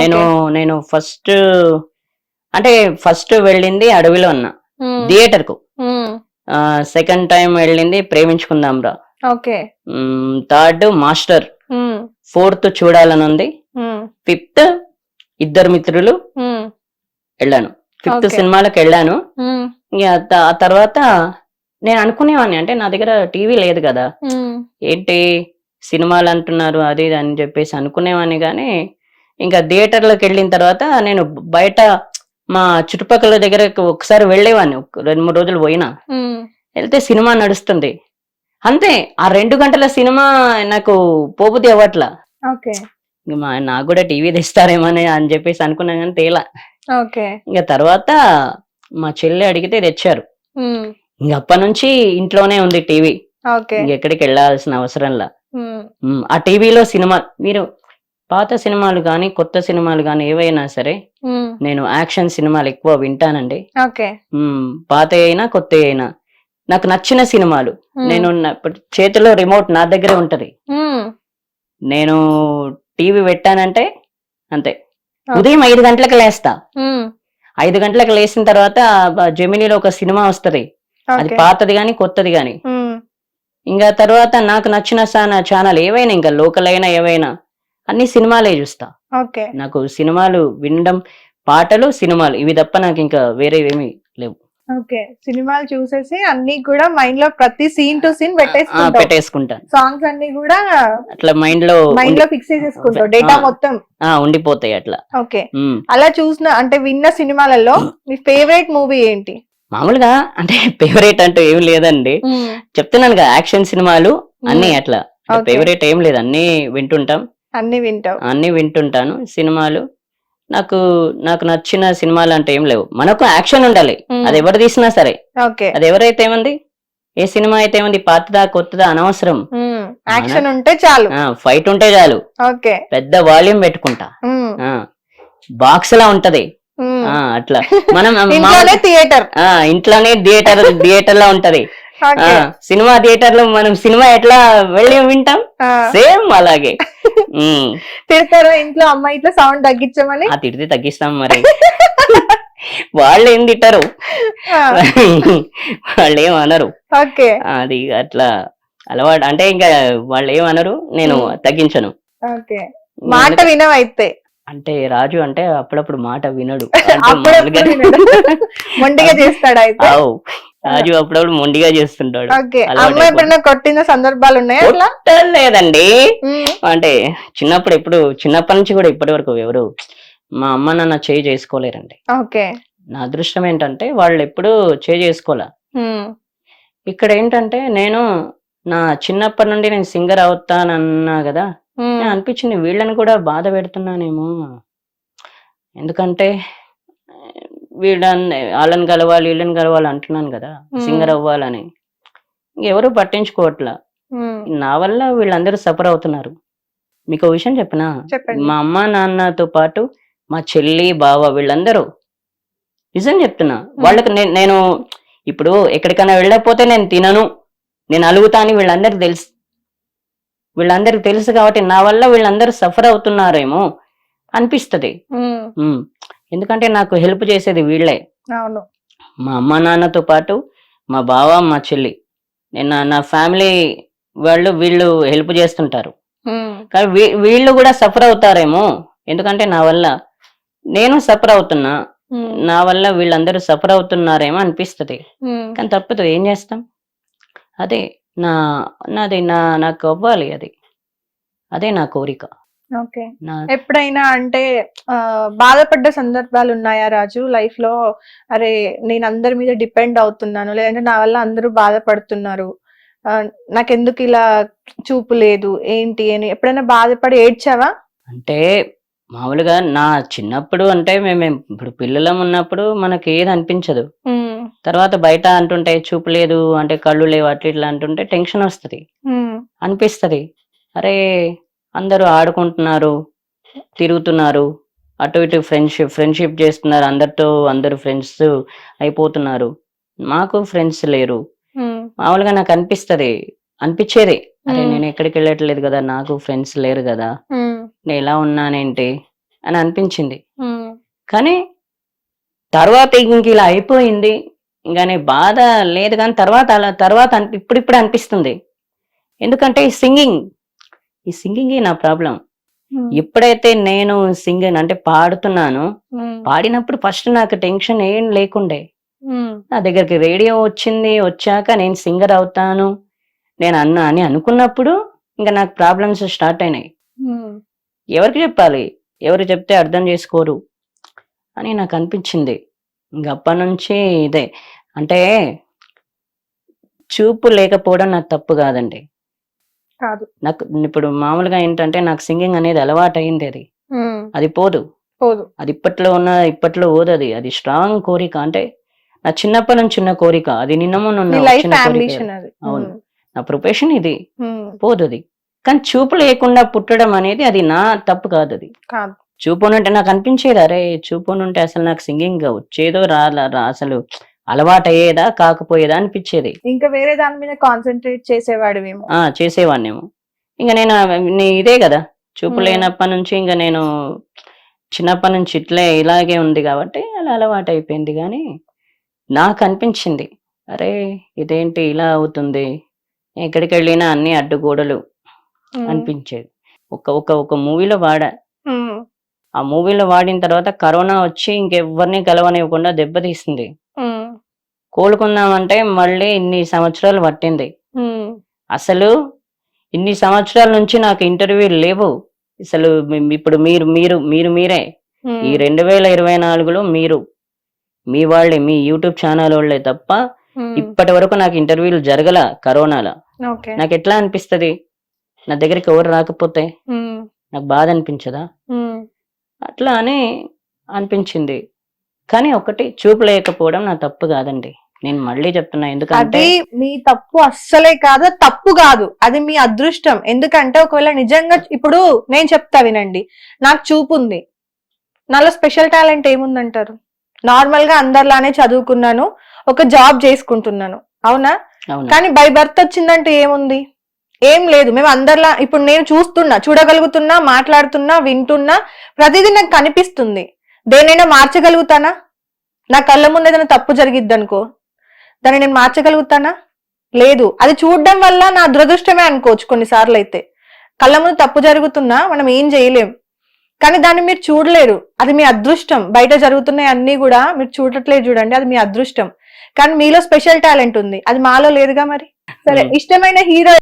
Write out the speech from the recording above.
నేను నేను ఫస్ట్ అంటే ఫస్ట్ వెళ్ళింది అడవిలో అన్న థియేటర్కు సెకండ్ టైం వెళ్ళింది ప్రేమించుకుందాం రా ఓకే థర్డ్ మాస్టర్. ఫోర్త్ చూడాలని ఉంది. ఫిఫ్త్ ఇద్దరు మిత్రులు వెళ్ళాను. ఫిఫ్త్. సినిమాలకు వెళ్ళాను. ఆ తర్వాత నేను అనుకునేవాడిని అంటే నా దగ్గర టీవీ లేదు కదా. ఏంటి సినిమాలు అంటున్నారు అది అని చెప్పేసి అనుకునేవాడిని కానీ ఇంకా థియేటర్లోకి వెళ్ళిన తర్వాత నేను బయట మా చుట్టుపక్కల దగ్గర ఒకసారి వెళ్ళేవాడిని రెండు మూడు రోజులు పోయినా. వెళ్తే సినిమా నడుస్తుంది. అంతే ఆ రెండు గంటల సినిమా నాకు పోబుద్ది అవ్వట్లా. ఓకే. ఇంక మా నాకు కూడా టీవీ తెస్తారేమని అని చెప్పేసి అనుకున్నా కానీ తేలా. ఓకే. ఇంకా తర్వాత మా చెల్లి అడిగితే తెచ్చారు. ఇంక అప్పటి నుంచి ఇంట్లోనే ఉంది టీవీ. ఓకే. ఇంకెక్కడికి వెళ్ళాల్సిన అవసరంలా ఆ టీవీలో సినిమా మీరు పాత సినిమాలు కానీ కొత్త సినిమాలు కానీ ఏవైనా సరే నేను యాక్షన్ సినిమాలు ఎక్కువ వింటానండి. పాత అయినా కొత్త అయినా. నాకు నచ్చిన సినిమాలు. నేను చేతిలో రిమోట్ నా దగ్గరే ఉంటది. నేను టీవీ పెట్టానంటే అంతే. ఉదయం ఐదు గంటలకు లేస్తా. ఐదు గంటలకు లేచిన తర్వాత జెమినీలో ఒక సినిమా వస్తది. అది పాతది గాని కొత్తది గాని. ఇంకా తర్వాత నాకు నచ్చిన ఛానల్ ఏవైనా ఇంకా లోకల్ అయినా ఏవైనా అన్ని సినిమాలే చూస్తా. ఓకే. నాకు సినిమాలు వినడం పాటలు సినిమాలు ఇవి తప్ప నాకు ఇంకా వేరే ఏమి లేవు. ఓకే. సినిమాలు చూసేసి అన్ని కూడా మైండ్లో ప్రతి సీన్ టు సీన్ పెట్టేసుకుంటాను. సాంగ్స్ అన్ని కూడా అట్లా మైండ్లో మైండ్లో ఫిక్స్ చేసేసుకుంటావు డేటా. మొత్తం. ఆ, ఉండిపోతాయి అట్లా. ఓకే. అలా చూసిన అంటే విన్న సినిమాలలో మీ ఫేవరెట్ మూవీ ఏంటి? మామూలుగా అంటే ఫేవరెట్ అంటూ ఏమి లేదండి. చెప్తున్నాను కదా యాక్షన్ సినిమాలు అన్ని అట్లా. ఫేవరెట్ ఏం లేదు అన్ని వింటుంటాం. అన్ని వింటావు. అన్ని వింటుంటాను. సినిమాలు నాకు నాకు నచ్చిన సినిమాలు అంటే ఏం లేవు. మనకు యాక్షన్ ఉండాలి. అది ఎవరు తీసినా సరే. ఓకే. అది ఎవరైతే ఏముంది? ఏ సినిమా అయితే ఏముంది? పాతదా కొత్తదా అనవసరం. యాక్షన్ ఉంటే చాలు. ఫైట్ ఉంటే చాలు. ఓకే. పెద్ద వాల్యూమ్ పెట్టుకుంటా. బాక్స్ లా ఉంటది. అట్లా. మనం ఇంట్లోనే థియేటర్. ఆ, ఇంట్లోనే థియేటర్ థియేటర్ లా ఉంటది. సినిమా థియేటర్లో మనం సినిమా ఎట్లా వెళ్ళి వింటాం? సేమ్ అలాగే. తిడతారా ఇంట్లో అమ్మాయి ఇట్లా సౌండ్ తగ్గించమని? ఆ తిడితే తగ్గిస్తాం మరి. వాళ్ళు ఏం తింటారు ఆ, వాళ్ళు ఏం అనరు. ఓకే. అది అట్లా అలవాటు. అంటే ఇంకా వాళ్ళు ఏం అనరు నేను. తగ్గించను. ఓకే. మాట వినవైతే. అంటే రాజు అంటే అప్పుడప్పుడు మాట వినడు. మొండిగా చేస్తాడు అయితే. రాజు అప్పుడప్పుడు మొండిగా చేస్తుంటాడు. అమ్మాయి ఎప్పుడైనా కొట్టిన సందర్భాలు ఉన్నాయా లేదండి అంటే చిన్నప్పుడు ఎప్పుడు చిన్నప్పటి నుంచి కూడా ఇప్పటి వరకు ఎవరు మా అమ్మ నాన్న చేయి చేసుకోలేరండి. ఓకే. నా అదృష్టం ఏంటంటే వాళ్ళు ఎప్పుడు చేయి చేసుకోలే. ఇక్కడ ఏంటంటే నేను నా చిన్నప్పటి నుండి నేను సింగర్ అవుతానన్నా కదా అనిపించింది వీళ్ళని కూడా బాధ పెడుతున్నానేమో. ఎందుకంటే వీళ్ళని వాళ్ళని కలవాలి వీళ్ళని కలవాలి అంటున్నాను కదా. సింగర్ అవ్వాలని ఎవరు పట్టించుకోవట్లా. నా వల్ల వీళ్ళందరూ సఫర్ అవుతున్నారు. మీకు విషయం చెప్పనా? మా అమ్మ నాన్నతో పాటు మా చెల్లి బావ వీళ్ళందరూ. నిజం చెప్తున్నా. వాళ్ళకి నేను ఇప్పుడు ఎక్కడికైనా వెళ్ళకపోతే నేను తినను. నేను అలుగుతా అని వీళ్ళందరికి తెలుసు. వీళ్ళందరికి తెలుసు కాబట్టి నా వల్ల వీళ్ళందరూ సఫర్ అవుతున్నారేమో అనిపిస్తది. ఎందుకంటే నాకు హెల్ప్ చేసేది వీళ్ళే. అవును. మా అమ్మ నాన్నతో పాటు మా బావ మా చెల్లి. నేను నా- ఫ్యామిలీ వాళ్ళు వీళ్ళు హెల్ప్ చేస్తుంటారు. కానీ వీళ్ళు కూడా సఫర్ అవుతారేమో. ఎందుకంటే నా వల్ల నేను సఫర్ అవుతున్నా. నా వల్ల వీళ్ళందరూ సఫర్ అవుతున్నారేమో అనిపిస్తది. కానీ తప్పదు ఏం చేస్తాం? అదే నా నాది నా నాకు అవ్వాలి అది. అదే నా కోరిక. ఎప్పుడైనా అంటే బాధపడ్డ సందర్భాలు ఉన్నాయా రాజు? లైఫ్లో అరే నేను అందరి మీద డిపెండ్ అవుతున్నాను లేదంటే నా వల్ల అందరూ బాధపడుతున్నారు. నాకెందుకు ఇలా చూపు లేదు ఏంటి అని ఎప్పుడైనా బాధపడి ఏడ్చావా? అంటే మామూలుగా నా చిన్నప్పుడు అంటే మేము ఇప్పుడు పిల్లలం ఉన్నప్పుడు మనకి ఏది అనిపించదు. తర్వాత బయట అంటుంటే చూపు లేదు అంటే కళ్ళు లేవు అట్లా ఇట్లా అంటుంటే టెన్షన్ వస్తుంది. అనిపిస్తది. అరే అందరూ ఆడుకుంటున్నారు తిరుగుతున్నారు అటు ఇటు ఫ్రెండ్షిప్ ఫ్రెండ్షిప్ చేస్తున్నారు అందరితో అందరు ఫ్రెండ్స్ అయిపోతున్నారు. మాకు ఫ్రెండ్స్ లేరు. మామూలుగా నాకు అనిపిస్తది అనిపించేది. అరే. నేను ఎక్కడికి వెళ్ళట్లేదు కదా నాకు ఫ్రెండ్స్ లేరు కదా. నేను ఎలా ఉన్నానేంటి అని అనిపించింది. కానీ తర్వాత ఇంక ఇలా అయిపోయింది. ఇంకా బాధ లేదు కానీ తర్వాత అలా తర్వాత అనిపి- ఇప్పుడిప్పుడు అనిపిస్తుంది. ఎందుకంటే సింగింగ్ ఈ సింగింగ్ నా ప్రాబ్లం. ఎప్పుడైతే నేను సింగింగ్ అంటే పాడుతున్నానో పాడినప్పుడు ఫస్ట్ నాకు టెన్షన్ ఏం లేకుండే. నా దగ్గరికి రేడియో వచ్చింది వచ్చాక నేను సింగర్ అవుతాను నేను అన్నా అని అనుకున్నప్పుడు ఇంకా నాకు ప్రాబ్లమ్స్ స్టార్ట్ అయినాయి. ఎవరికి చెప్పాలి? ఎవరు చెప్తే అర్థం చేసుకోరు అని నాకు అనిపించింది. ఇంక అప్పటి నుంచి ఇదే. అంటే చూపు లేకపోవడం నాకు తప్పు కాదండి. కాదు. నాకు ఇప్పుడు మామూలుగా ఏంటంటే నాకు సింగింగ్ అనేది అలవాటు అయింది అది అది పోదు. పోదు. అది ఇప్పట్లో ఉన్న ఇప్పట్లో పోదు అది. అది స్ట్రాంగ్ కోరిక. అంటే నా చిన్నప్పటి నుంచి ఉన్న కోరిక. అది నిన్న అవును. నా ప్రొఫెషన్ ఇది. పోదు అది. కానీ చూపు లేకుండా పుట్టడం అనేది అది నా తప్పు కాదు అది. చూపునుంటే నాకు అనిపించేది అరే చూపునుంటే అసలు నాకు సింగింగ్ వచ్చేదో రాలా రా అసలు అలవాటు అయ్యేదా కాకపోయేదా అనిపించేది. ఇంకా వేరే దాని మీద కాన్సన్ట్రేట్ చేసేవాడివేమో. ఆ చేసేవాడినేమో ఇంకా నేను నీ- ఇదే కదా. చూపు. లేనప్పటి నుంచి ఇంకా నేను చిన్నప్పటి నుంచి ఇట్లే ఇలాగే ఉంది కాబట్టి అలా అలవాటు అయిపోయింది కానీ నాకు అనిపించింది. అరే ఇదేంటి ఇలా అవుతుంది? ఎక్కడికి వెళ్ళినా అన్ని అడ్డుగోడలు అనిపించేది ఒక ఒక ఒక మూవీలో వాడా. ఆ మూవీలో వాడిన తర్వాత కరోనా వచ్చి ఇంకెవ్వరిని కలవనివ్వకుండా దెబ్బతీసింది. కోలుకుందామంటే మళ్ళీ ఇన్ని సంవత్సరాలు పట్టింది. అసలు ఇన్ని సంవత్సరాల నుంచి నాకు ఇంటర్వ్యూలు లేవు. అసలు ఇప్పుడు మీరు మీరు మీరు మీరే. ఈ రెండు వేల ఇరవై నాలుగులో మీరు. మీ వాళ్ళే మీ యూట్యూబ్ ఛానల్ వాళ్ళే తప్ప ఇప్పటి వరకు నాకు ఇంటర్వ్యూలు జరగల కరోనాలో. నాకు ఎట్లా అనిపిస్తది? నా దగ్గరికి ఎవరు రాకపోతే? నాకు బాధ అనిపించదా? అట్లా అని అనిపించింది. కానీ ఒకటి చూపు లేకపోవడం నా తప్పు కాదండి. నేను మళ్ళీ చెప్తున్నా ఎందుకంటే అది మీ తప్పు అస్సలే కాదు తప్పు కాదు. అది మీ అదృష్టం. ఎందుకంటే ఒకవేళ నిజంగా ఇప్పుడు నేను చెప్తా వినండి. నాకు చూపు ఉంది. నాలో స్పెషల్ టాలెంట్ ఏముందంటారు? నార్మల్గా అందరిలానే చదువుకున్నాను ఒక జాబ్ చేసుకుంటున్నాను. అవునా? అవును. కానీ బై బర్త్ వచ్చిందంటే ఏముంది? ఏం లేదు. మేము అందరిలా ఇప్పుడు నేను చూస్తున్నా చూడగలుగుతున్నా మాట్లాడుతున్నా వింటున్నా ప్రతిదీ నాకు కనిపిస్తుంది. దేనైనా మార్చగలుగుతానా? నా కళ్ళ ముందు ఏదైనా తప్పు జరిగిద్ది అనుకో దాన్ని నేను మార్చగలుగుతానా? లేదు. అది చూడడం వల్ల నా దురదృష్టమే అనుకోవచ్చు కొన్నిసార్లు అయితే కళ్ళ ముందు తప్పు జరుగుతున్నా మనం ఏం చేయలేం. కానీ దాన్ని మీరు చూడలేరు. అది మీ అదృష్టం. బయట జరుగుతున్నాయి అన్ని కూడా మీరు చూడట్లేదు చూడండి. అది మీ అదృష్టం. కానీ మీలో స్పెషల్ టాలెంట్ ఉంది. అది మాలో లేదుగా మరి? సరే. ఇష్టమైన హీరో